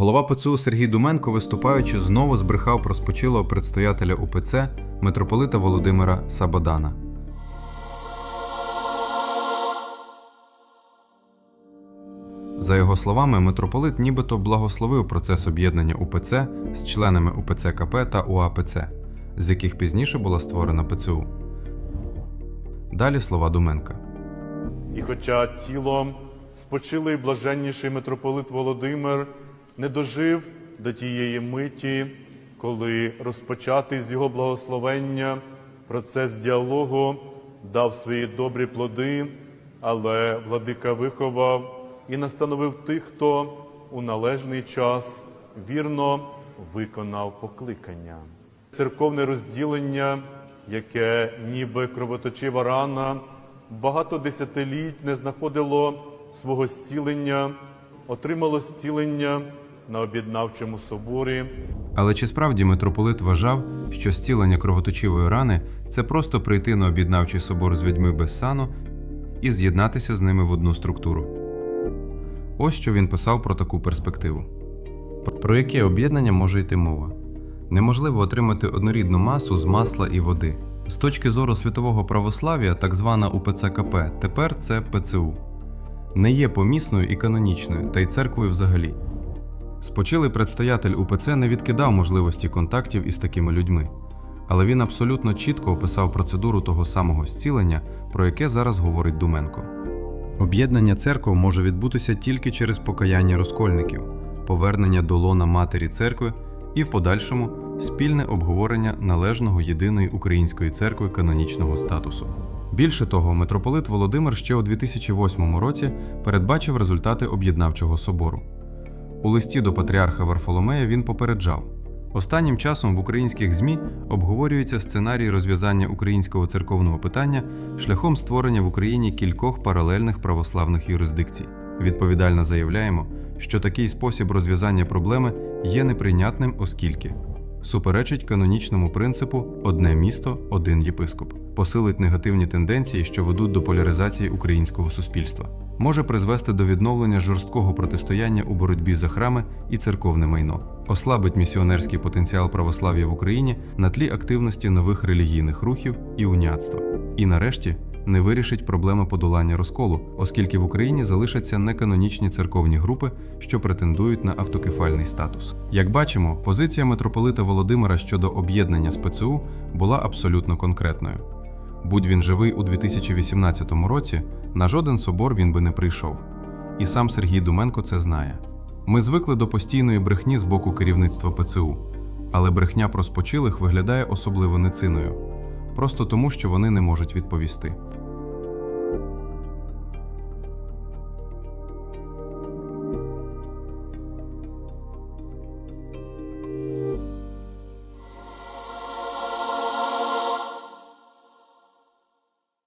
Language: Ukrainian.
Голова ПЦУ Сергій Думенко, виступаючи, знову збрехав про спочилого предстоятеля УПЦ митрополита Володимира Сабадана. За його словами, митрополит нібито благословив процес об'єднання УПЦ з членами УПЦ КП та УАПЦ, з яких пізніше була створена ПЦУ. Далі слова Думенка. І хоча тілом спочилий блаженніший митрополит Володимир не дожив до тієї миті, коли розпочатий з його благословення процес діалогу дав свої добрі плоди, але владика виховав і настановив тих, хто у належний час вірно виконав покликання. Церковне розділення, яке ніби кровоточива рана, багато десятиліть не знаходило свого зцілення, отримало зцілення на об'єднавчому соборі. Але чи справді митрополит вважав, що зцілення кровоточивої рани це просто прийти на об'єднавчий собор з людьми без сану і з'єднатися з ними в одну структуру? Ось що він писав про таку перспективу. Про яке об'єднання може йти мова? Неможливо отримати однорідну масу з масла і води. З точки зору світового православ'я, так звана УПЦКП тепер це ПЦУ. Не є помісною і канонічною, та й церквою взагалі. Спочилий предстоятель УПЦ не відкидав можливості контактів із такими людьми, але він абсолютно чітко описав процедуру того самого зцілення, про яке зараз говорить Думенко. Об'єднання церков може відбутися тільки через покаяння розкольників, повернення до лона матері церкви і в подальшому спільне обговорення належного єдиної української церкви канонічного статусу. Більше того, митрополит Володимир ще у 2008 році передбачив результати об'єднавчого собору. У листі до патріарха Варфоломея він попереджав: останнім часом в українських ЗМІ обговорюється сценарій розв'язання українського церковного питання шляхом створення в Україні кількох паралельних православних юрисдикцій. Відповідально заявляємо, що такий спосіб розв'язання проблеми є неприйнятним, оскільки суперечить канонічному принципу одне місто, один єпископ, посилить негативні тенденції, що ведуть до поляризації українського суспільства, може призвести до відновлення жорсткого протистояння у боротьбі за храми і церковне майно, ослабить місіонерський потенціал православ'я в Україні на тлі активності нових релігійних рухів і уніатства. І нарешті не вирішить проблеми подолання розколу, оскільки в Україні залишаться неканонічні церковні групи, що претендують на автокефальний статус. Як бачимо, позиція митрополита Володимира щодо об'єднання з ПЦУ була абсолютно конкретною. Будь він живий у 2018 році, на жоден собор він би не прийшов. І сам Сергій Думенко це знає. Ми звикли до постійної брехні з боку керівництва ПЦУ, але брехня про спочилих виглядає особливо нециною, просто тому, що вони не можуть відповісти.